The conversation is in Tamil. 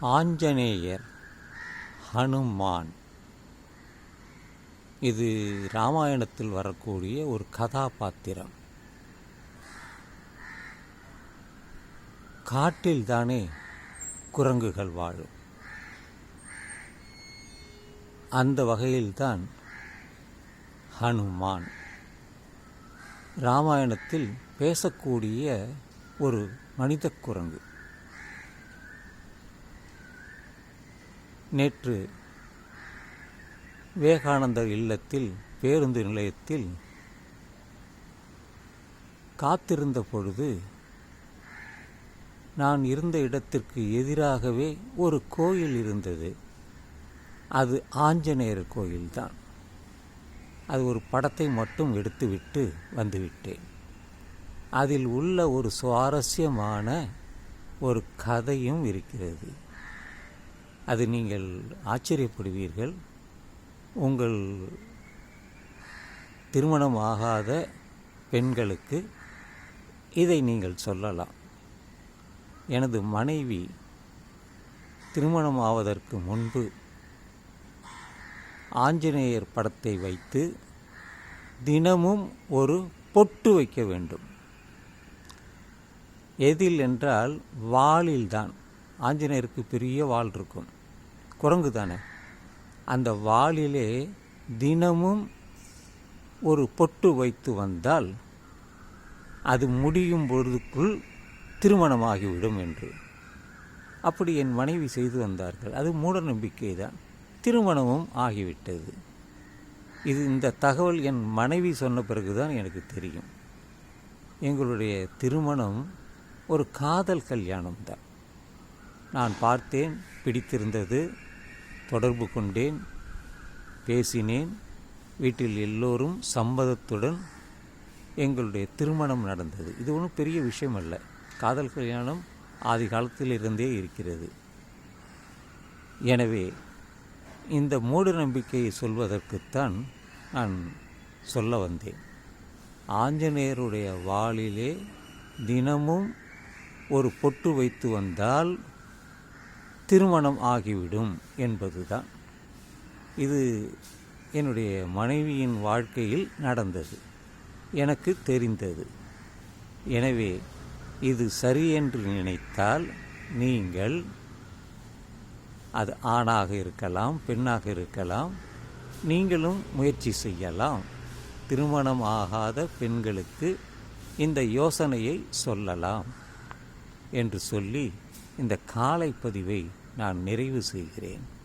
ஆஞ்சநேயர் ஹனுமான். இது ராமாயணத்தில் வரக்கூடிய ஒரு கதாபாத்திரம். காட்டில் தானே குரங்குகள் வாழும். அந்த வகையில்தான் ஹனுமான் ராமாயணத்தில் பேசக்கூடிய ஒரு மனித குரங்கு. நேற்று விவேகானந்தர் இல்லத்தில் பேருந்து நிலையத்தில் காத்திருந்த பொழுது நான் இருந்த இடத்திற்கு எதிராகவே ஒரு கோயில் இருந்தது. அது ஆஞ்சநேயர் கோயில்தான். அது ஒரு படத்தை மட்டும் எடுத்துவிட்டு வந்துவிட்டேன். அதில் உள்ள ஒரு சுவாரஸ்யமான ஒரு கதையும் இருக்கிறது. அது நீங்கள் ஆச்சரியப்படுவீர்கள். உங்கள் திருமணம் ஆகாத பெண்களுக்கு இதை நீங்கள் சொல்லலாம். எனது மனைவி திருமணம் ஆவதற்கு முன்பு ஆஞ்சநேயர் படத்தை வைத்து தினமும் ஒரு பொட்டு வைக்க வேண்டும். எதில் என்றால் வாளில்தான். ஆஞ்சநேயருக்கு பெரிய வாள் இருக்கும். குரங்கு தானே அந்த வாளிலே தினமும் ஒரு பொட்டு வைத்து வந்தால் அது முடியும் பொழுதுக்குள் திருமணமாகிவிடும் என்று. அப்படி என் மனைவி செய்து வந்தார்கள். அது மூட நம்பிக்கை தான் திருமணமும் ஆகிவிட்டது. இது இந்த தகவல் என் மனைவி சொன்ன பிறகுதான் எனக்கு தெரியும். எங்களுடைய திருமணம் ஒரு காதல் கல்யாணம் தான் நான் பார்த்தேன் பிடித்திருந்தது தொடர்பு கொண்டேன் பேசினேன். வீட்டில் எல்லோரும் சம்மதத்துடன் எங்களுடைய திருமணம் நடந்தது. இது ஒன்றும் பெரிய விஷயம் அல்ல. காதல் கல்யாணம் ஆதி காலத்திலிருந்தே இருக்கிறது. எனவே இந்த மூட நம்பிக்கையை சொல்வதற்குத்தான் நான் சொல்ல வந்தேன். ஆஞ்சநேயருடைய வாளிலே தினமும் ஒரு பொட்டு வைத்து வந்தால் திருமணம் ஆகிவிடும் என்பதுதான். இது என்னுடைய மனைவியின் வாழ்க்கையில் நடந்தது. எனக்கு தெரிந்தது. எனவே இது சரி என்று நினைத்தால் நீங்கள் அது ஆணாக இருக்கலாம் பெண்ணாக இருக்கலாம் நீங்களும் முயற்சி செய்யலாம். திருமணம் ஆகாத பெண்களுக்கு இந்த யோசனையை சொல்லலாம். என்று சொல்லி இந்த காலை பதிவை நான் நிறைவு செய்கிறேன்.